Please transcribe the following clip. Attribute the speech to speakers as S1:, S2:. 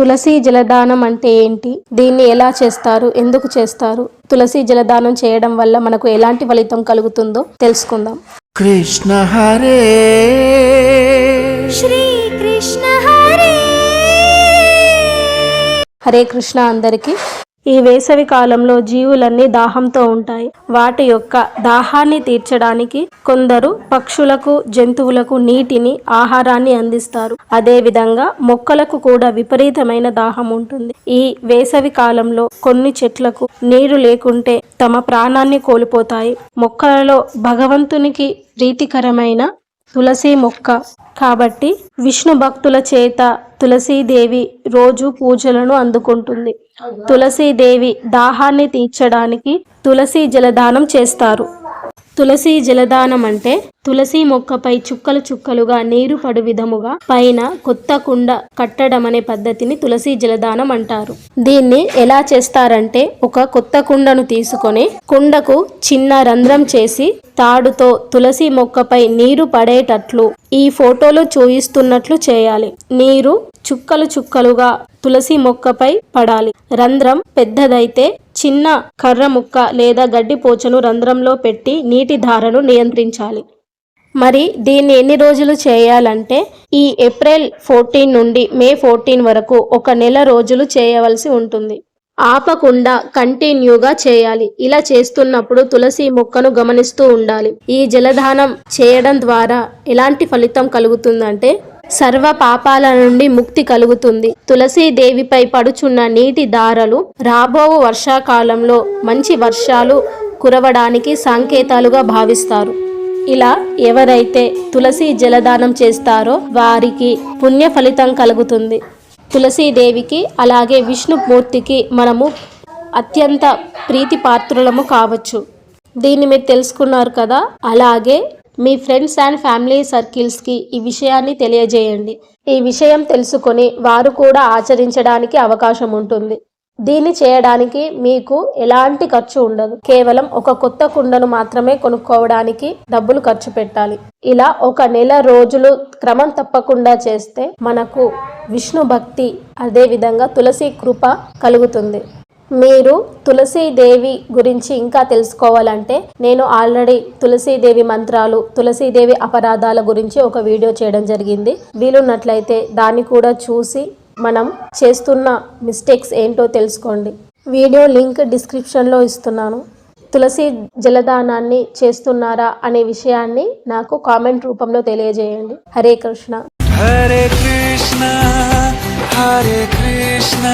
S1: తులసి జలదానం అంటే ఏంటి? దీన్ని ఎలా చేస్తారు? ఎందుకు చేస్తారు? తులసి జలదానం చేయడం వల్ల మనకు ఎలాంటి ఫలితం కలుగుతుందో తెలుసుకుందాం.
S2: కృష్ణ హరే.
S3: శ్రీకృష్ణ హరే.
S1: హరే కృష్ణ అందరికీ. ఈ వేసవి కాలంలో జీవులన్నీ దాహంతో ఉంటాయి. వాటి యొక్క దాహాన్ని తీర్చడానికి కొందరు పక్షులకు జంతువులకు నీటిని ఆహారాన్ని అందిస్తారు. అదే విధంగా మొక్కలకు కూడా విపరీతమైన దాహం ఉంటుంది. ఈ వేసవి కాలంలో కొన్ని చెట్లకు నీరు లేకుంటే తమ ప్రాణాన్ని కోల్పోతాయి. మొక్కలలో భగవంతునికి ప్రీతికరమైన తులసి మొక్క. కాబట్టి విష్ణు భక్తుల చేత తులసీదేవి రోజు పూజలను అందుకుంటుంది. తులసీదేవి దాహాన్ని తీర్చడానికి తులసి జలదానం చేస్తారు. తులసి జలదానం అంటే తులసి మొక్కపై చుక్కలు చుక్కలుగా నీరు పడు విధముగా పైన కొత్త కుండ కట్టడం అనే పద్ధతిని తులసి జలదానం అంటారు. దీన్ని ఎలా చేస్తారంటే ఒక కొత్త కుండను తీసుకొని కుండకు చిన్న రంధ్రం చేసి తాడుతో తులసి మొక్కపై నీరు పడేటట్లు ఈ ఫోటోలో చూయిస్తున్నట్లు చేయాలి. నీరు చుక్కలు చుక్కలుగా తులసి మొక్కపై పడాలి. రంధ్రం పెద్దదైతే చిన్న కర్ర ముక్క లేదా గడ్డి పోచను రంధ్రంలో పెట్టి నీటి ధారను నియంత్రించాలి. మరి దీన్ని ఎన్ని రోజులు చేయాలంటే ఈ ఏప్రిల్ ఫోర్టీన్ నుండి మే ఫోర్టీన్ వరకు ఒక నెల రోజులు చేయవలసి ఉంటుంది. ఆపకుండా కంటిన్యూగా చేయాలి. ఇలా చేస్తున్నప్పుడు తులసి మొక్కను గమనిస్తూ ఉండాలి. ఈ జలదానం చేయడం ద్వారా ఎలాంటి ఫలితం కలుగుతుందంటే సర్వ పాపాల నుండి ముక్తి కలుగుతుంది. తులసీ దేవిపై పడుచున్న నీటి దారలు రాబో వర్షాకాలంలో మంచి వర్షాలు కురవడానికి సంకేతాలుగా భావిస్తారు. ఇలా ఎవరైతే తులసి జలదానం చేస్తారో వారికి పుణ్య ఫలితం కలుగుతుంది. తులసీదేవికి అలాగే విష్ణుమూర్తికి మనము అత్యంత ప్రీతిపాత్రులము కావచ్చు. దీన్ని మీరు తెలుసుకున్నారు కదా? అలాగే మీ ఫ్రెండ్స్ అండ్ ఫ్యామిలీ సర్కిల్స్కి ఈ విషయాన్ని తెలియజేయండి. ఈ విషయం తెలుసుకొని వారు కూడా ఆచరించడానికి అవకాశం ఉంటుంది. దీన్ని చేయడానికి మీకు ఎలాంటి ఖర్చు ఉండదు. కేవలం ఒక కొత్త కుండను మాత్రమే కొనుక్కోవడానికి డబ్బులు ఖర్చు పెట్టాలి. ఇలా ఒక నెల రోజులు క్రమం తప్పకుండా చేస్తే మనకు విష్ణు భక్తి అదే విధంగా తులసి కృప కలుగుతుంది. మీరు తులసీదేవి గురించి ఇంకా తెలుసుకోవాలంటే నేను ఆల్రెడీ తులసీదేవి మంత్రాలు తులసీదేవి అపరాధాల గురించి ఒక వీడియో చేయడం జరిగింది. వీలున్నట్లయితే దాన్ని కూడా చూసి మనం చేస్తున్న మిస్టేక్స్ ఏంటో తెలుసుకోండి. వీడియో లింక్ డిస్క్రిప్షన్లో ఇస్తున్నాను. తులసి జలదానాన్ని చేస్తున్నారా అనే విషయాన్ని నాకు కామెంట్ రూపంలో తెలియజేయండి. హరే కృష్ణ.
S2: హరే కృష్ణ హరే కృష్ణ.